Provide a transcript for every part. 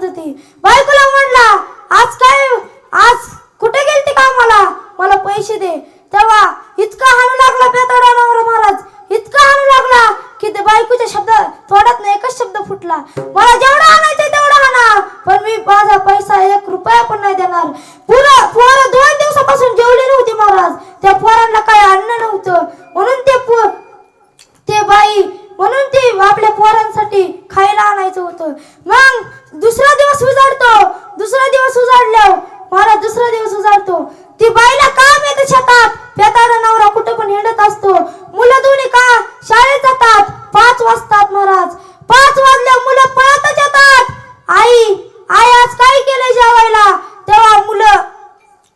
बायको करत होती. बायकोला म्हणला आज काय? आज कुठे गेलती का मला मला पैसे दे. तेव्हा इतका हाणू लागला पेताडा नवरा महाराज. इतका हाणू लागला की ते बायकोच्या शब्द थोड्यात नाही एकच शब्द फुटला. मला जेवढा आणायचं तेवढा आणा पण मी माझा पैसा एक रुपया पण नाही देणार पुरं पोरं दोन दिवसापासून जेवले नव्हते महाराज त्या पोरांना काय अन्न नव्हतं म्हणून ते पो ते बाई म्हणून ते आपल्या पोरांसाठी खायला आणायचं होतं मग दुसरा दिवस उजाडतो दुसरा दिवस उजाडल्यावर मला दुसरा दिवस उजाडतो ती बाईला काम येते शेतात पेताडा नवरा कुठं पण हिंडत असतो मुलं दोन्ही का शाळेत जातात पाच वाजतात महाराज. पाच वाजल्या मुलं पळतच येतात आई आई आज काय केलंय जेवायला तेव्हा मुलं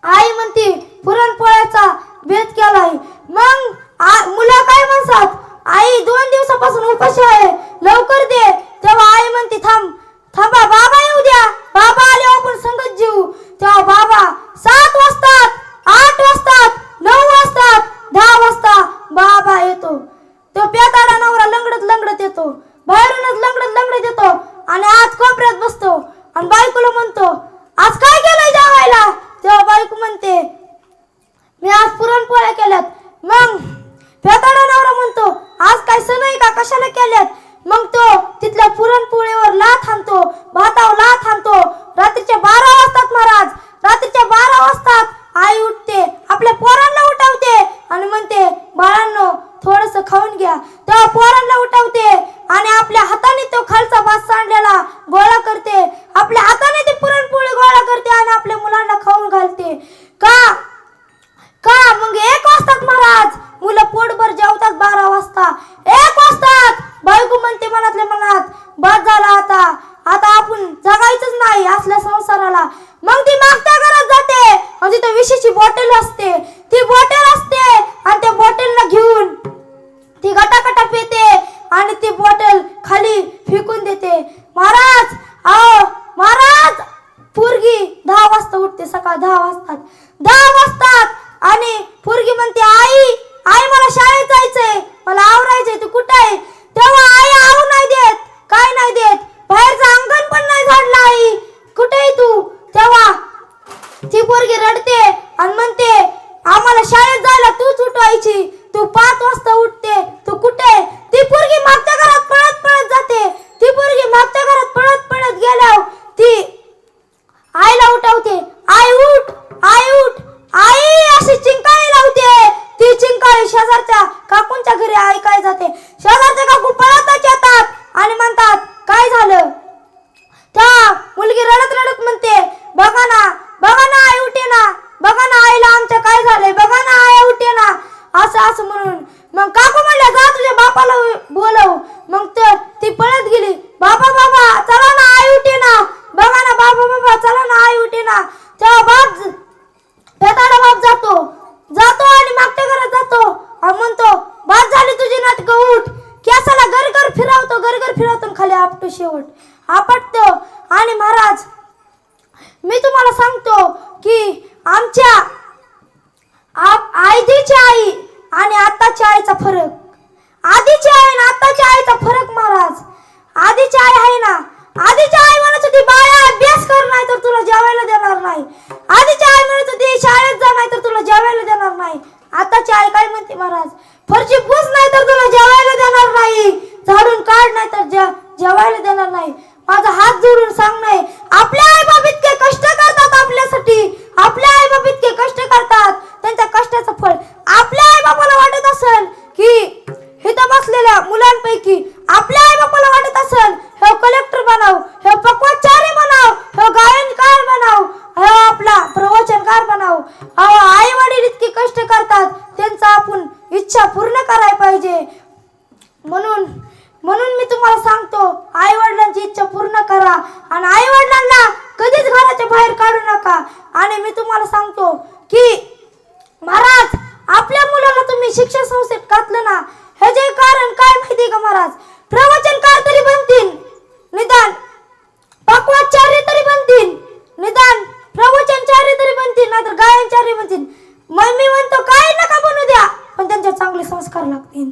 आई म्हणते पुरणपोळ्याचा भेद केलाय मग आ- मुलं काय म्हणतात आई दोन दिवसापासून उपाशी आहे लवकर दे तेव्हा आई म्हणते थांब थांबा बाबा येऊ द्या बाबा आले आपण संगत जेऊ तेव्हा बाबा सात वाजतात आठ वाजतात नऊ वाजतात दहा वाजता बाबा येतो तो पेताडा नवरा लंगडत लंगडत येतो बाहेरूनच लंगडत लंगडत येतो आणि आज कोपऱ्यात बसतो. आणि बायकोला म्हणतो आज काय केलंय जेवायला? तेव्हा बायको म्हणते मी आज पुरणपोळ्या केल्यात. मग फेताडा नवरा म्हणतो आज काय सण आहे का? कशाला केल्यात? मग तो तिथल्या पुरणपोळीवर लाथ आणतो भातावर लाथ आणतो रात्रीच्या बारा वाजतात महाराज रात्रीच्या बारा वाजतात आई उठते आपल्या पोरांना उठवते आणि म्हणते बाळांनो थोडस खाऊन घ्या तेव्हा पोरांना उठवते आणि आपल्या हाताने तो खालचा भात सांडलेला गोळा करते आपल्या हाताने ती पुरणपोळी गोळा करते आणि आपल्या मुलांना खाऊन घालते का का मग एक वाजतात महाराज मुलं पोटभर जेवतात बारा वाजता एक वाजतात बायको म्हणते मनातल्या मनात बस झाला आता आता आपण जगायचंच नाही असल्या संसाराला मग ती मागच्या घरात जाते आणि तिथं विशीची बॉटल असते. ती बॉटल असते आणि त्या बॉटलला घेऊन ती गटाकटा पिते आणि ती बॉटल खाली फेकून देते. महाराज आओ महाराज! पोरगी दहा वाजता उठते सकाळ दहा वाजतात. दहा वाजतात आणि पोरगी म्हणते आई आई मला शाळेत जायचंय. मला आवरायचंय. तू कुठं आहे तेव्हा आई आवू नाही देत काय नाही देत बाहेरचं अंगण पण नाही झाडलं आई कुठे आहे तू तेव्हा ती पोरगी रडते आणि म्हणते आम्हाला शाळेत जायला करायची तू पाच वाजता उठते. तू कुठे? ती पोरगी मागच्या घरात पळत पळत जाते ती पोरगी मागच्या घरात पळत पळत गेल्यावर ती आईला उठवते आई उठ आई उठ आई अशी चिंकाळी लावते ती चिंकाळी शेजारच्या काकूंच्या घरी ऐकाय जाते शेजारचे काकू पळतच येतात आणि म्हणतात काय झालं त्या मुलगी रडत रडत म्हणते बघा ना बघा ना आई उठे ना बघा ना आईला आमच्या काय झालंय बघा ना आई उठे ना असं असं म्हणून मग काकू म्हणल्या जा तुझ्या बापाला बोलव मग तर ती पळत गेली बाबा बाबा चला ना आई उठे ना बघा ना बाबा बाबा चला ना आई उठे ना. तेव्हा बाप पेताडा बाप जातो. जातो आणि मागच्या घरात जातो. म्हणतो बाद झाली तुझी नाटक उठ. केसाला घर घर फिरवतो घर घर फिरवतो खाली आपटो शेवट. आपटतो आणि महाराज मी तुम्हाला सांगतो की आमच्या आप आधीची आई आणि आताच्या आईचा फरक. आधीची आई आणि आताच्या आईचा फरक महाराज. आधीची आई आहे ना आधीच्या आई म्हणत होती बाळा अभ्यास कर नाही तर तुला जेवायला देणार नाही. आधीच्या आई म्हणत होती शाळेत जा नाही तर तुला जेवायला देणार नाही. आताची आई काय म्हणते महाराज फरची पूस नाही तर तुला जेवायला देणार नाही. झाडून काढ नाही तर जेवायला देणार नाही. माझा हात जोडून सांग नाही. आपल्या आई बाप इतके कष्ट करतात आपल्यासाठी. आपल्या आई बाप इतके कष्ट करतात. त्यांच्या कष्टाचं फळ आपल्या आई बापाला वाटत असेल की इथं बसलेल्या मुलांपैकी आपल्या आई बापाला वाटत असेल हे कलेक्टर बनाव हे पक्वाचार्य बनाव हे गायनकार बनाव हे आपला प्रवचनकार बनाव. अहो आई वडील इतके कष्ट करतात त्यांचा आपण इच्छा पूर्ण करायला पाहिजे. म्हणून म्हणून मी तुम्हाला सांगतो आई वडिलांची इच्छा पूर्ण करा. आणि आई वडिलांना कधीच घराच्या बाहेर काढू नका. आणि मी तुम्हाला सांगतो की महाराज आपल्या मुलाला तुम्ही शिक्षण संस्थेत घातलं ना ह्याचे कारण काय माहिती का महाराज? प्रवचनकार तरी बनतील. निदान. पक्वाचार्य तरी बनतील. निदान. म्हणतील तरी बनतील नाहीतर गायनचार्य म्हणतील मग मी म्हणतो काय नका बनू द्या. पण त्यांच्या चांगले संस्कार लागतील.